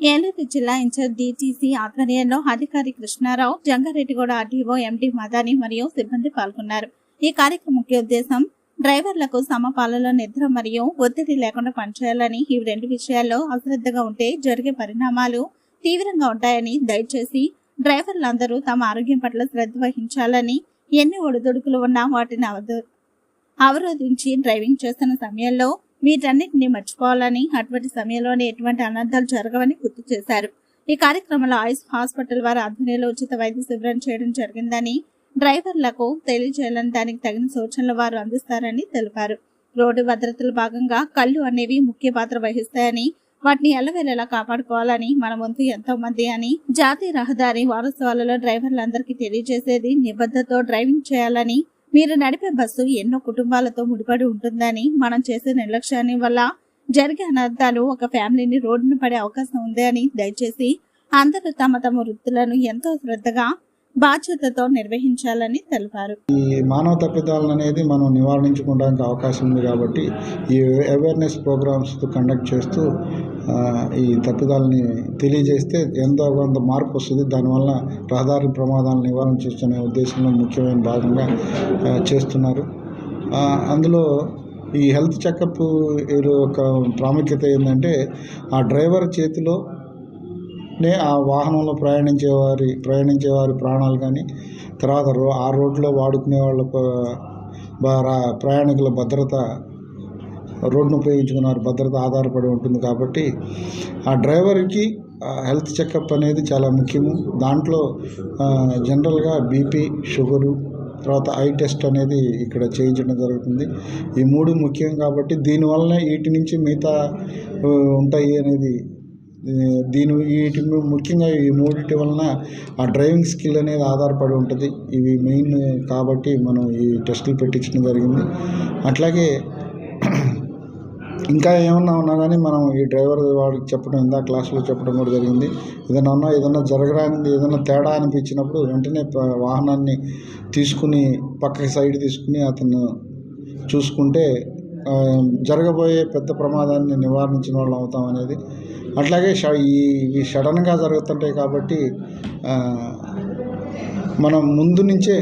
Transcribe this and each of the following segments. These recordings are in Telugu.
ఏలూరు జిల్లా ఇన్ఛార్జ్ డిటిసి ఆధ్వర్యంలో అధికారి కృష్ణారావు జంగారెడ్డిగూడ ఆర్డీఓ ఎండి మదాని మరియు సిబ్బంది పాల్గొన్నారు. ఈ కార్యక్రమం ముఖ్య ఉద్దేశం డ్రైవర్లకు సమపాలలో నిద్ర మరియు ఒత్తిడి లేకుండా పనిచేయాలని ఈ రెండు విషయాల్లో అశ్రద్ధగా ఉంటే జరిగే పరిణామాలు తీవ్రంగా ఉంటాయని దయచేసి డ్రైవర్లందరూ తమ ఆరోగ్యం పట్ల శ్రద్ధ వహించాలని ఎన్ని ఒడిదుడుకులు ఉన్నా వాటిని అవరోధించి డ్రైవింగ్ చేస్తున్న సమయంలో వీటన్నిటిని మర్చిపోవాలని అటువంటి సమయంలోనే ఎటువంటి అనర్థాలు జరగవని గుర్తు చేశారు. ఈ కార్యక్రమంలో ఆయుష్ హాస్పిటల్ వారి ఆధ్వర్యంలో ఉచిత వైద్య శిబిరం చేయడం జరిగిందని డ్రైవర్లకు తెలియజేయాలని దానికి తగిన సూచనలు వారు అందిస్తారని తెలిపారు. రోడ్డు భద్రతలో భాగంగా కళ్ళు అనేవి ముఖ్య పాత్ర వహిస్తాయని వాటిని ఎల్లవేళలా కాపాడుకోవాలని మన వంతు ఎంతో మంది అని జాతీయ రహదారి వారోత్సవాలలో డ్రైవర్లందరికీ తెలియజేసేది నిబద్ధతో డ్రైవింగ్ చేయాలని మీరు నడిపే బస్సు ఎన్నో కుటుంబాలతో ముడిపడి ఉంటుందని మనం చేసే నిర్లక్ష్యాన్ని వల్ల జరిగే అనర్థాలు ఒక ఫ్యామిలీని రోడ్డును పడే అవకాశం ఉంది అని దయచేసి అందరూ తమ తమ వృత్తులను ఎంతో శ్రద్ధగా బాధ్యతతో నిర్వహించాలని తెలిపారు. ఈ మానవ తప్పిదాలను అనేది మనం నివారించుకోవడానికి అవకాశం ఉంది కాబట్టి ఈ అవేర్నెస్ ప్రోగ్రామ్స్ కండక్ట్ చేస్తూ ఈ తప్పిదాలని తెలియజేస్తే ఎంతో కొంత మార్పు వస్తుంది. దానివల్ల రహదారి ప్రమాదాలను నివారించనే ఉద్దేశంలో ముఖ్యమైన భాగంగా చేస్తున్నారు. అందులో ఈ హెల్త్ చెకప్ యొక్క ప్రాముఖ్యత ఏంటంటే ఆ డ్రైవర్ చేతిలో నే ఆ వాహనంలో ప్రయాణించే వారి ప్రయాణించే వారి ప్రాణాలు కానీ తర్వాత రో ఆ రోడ్లో వాడుకునే వాళ్ళ ప్రయాణికుల భద్రత రోడ్డును ఉపయోగించుకున్న వారి భద్రత ఆధారపడి ఉంటుంది కాబట్టి ఆ డ్రైవర్కి హెల్త్ చెకప్ అనేది చాలా ముఖ్యము. దాంట్లో జనరల్గా బీపీ షుగరు తర్వాత ఐ టెస్ట్ అనేది ఇక్కడ చేయించడం జరుగుతుంది. ఈ మూడు ముఖ్యం కాబట్టి దీనివల్లనే వీటి నుంచి మిగతా ఉంటాయి అనేది దీని వీటి ముఖ్యంగా ఈ మూడిటి వలన ఆ డ్రైవింగ్ స్కిల్ అనేది ఆధారపడి ఉంటుంది. ఇవి మెయిన్ కాబట్టి మనం ఈ టెస్టులు పెట్టించడం జరిగింది. అట్లాగే ఇంకా ఏమన్నా ఉన్నా కానీ మనం ఈ డ్రైవర్ వాడికి చెప్పడం ఇందా క్లాసులో చెప్పడం కూడా జరిగింది. ఏదైనా ఉన్నా ఏదైనా జరగడానికి ఏదైనా తేడా అనిపించినప్పుడు వెంటనే వాహనాన్ని తీసుకుని పక్కకి సైడ్ తీసుకుని అతను చూసుకుంటే జరగబోయే పెద్ద ప్రమాదాన్ని నివారించిన వాళ్ళు అవుతాం అనేది. అట్లాగే ష ఈ ఇవి సడన్గా జరుగుతుంటాయి కాబట్టి మనం ముందు నుంచే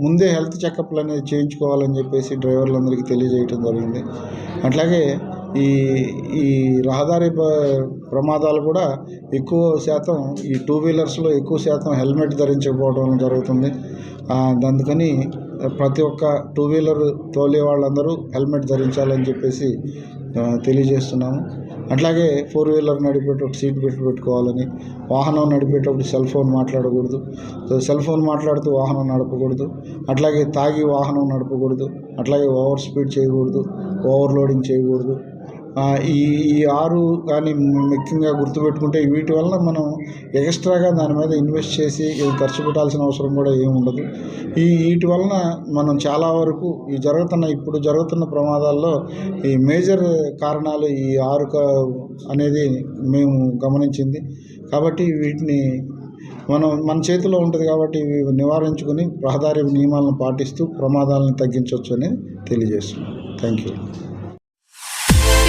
ముందే హెల్త్ చెకప్లు అనేది చేయించుకోవాలని చెప్పేసి డ్రైవర్లందరికీ తెలియజేయటం జరిగింది. అట్లాగే ఈ ఈ రహదారి ప్రమాదాలు కూడా ఎక్కువ శాతం ఈ టూ వీలర్స్లో ఎక్కువ శాతం హెల్మెట్ ధరించకపోవడం జరుగుతుంది. అందుకని ప్రతి ఒక్క టూ వీలర్ తోలే వాళ్ళందరూ హెల్మెట్ ధరించాలని చెప్పేసి తెలియజేస్తున్నాము. అట్లాగే ఫోర్ వీలర్ నడిపేటప్పుడు సీట్ బెల్ట్ పెట్టుకోవాలని వాహనం నడిపేటప్పుడు సెల్ ఫోన్ మాట్లాడకూడదు. సో సెల్ ఫోన్ మాట్లాడుతూ వాహనం నడపకూడదు. అట్లాగే తాగి వాహనం నడపకూడదు. అట్లాగే ఓవర్ స్పీడ్ చేయకూడదు. ఓవర్లోడింగ్ చేయకూడదు. ఈ ఈ ఆరు కానీ ముఖ్యంగా గుర్తుపెట్టుకుంటే వీటి వల్ల మనం ఎక్స్ట్రాగా దాని మీద ఇన్వెస్ట్ చేసి ఖర్చు పెట్టాల్సిన అవసరం కూడా ఏమి ఉండదు. ఈ వీటి వలన మనం చాలా వరకు ఈ జరుగుతున్న ఇప్పుడు జరుగుతున్న ప్రమాదాల్లో ఈ మేజర్ కారణాలు ఈ ఆరు అనేది మేము గమనించింది. కాబట్టి వీటిని మనం మన చేతిలో ఉంటుంది కాబట్టి ఇవి నివారించుకుని రహదారి నియమాలను పాటిస్తూ ప్రమాదాలను తగ్గించవచ్చు అని తెలియజేస్తున్నాం. Thank you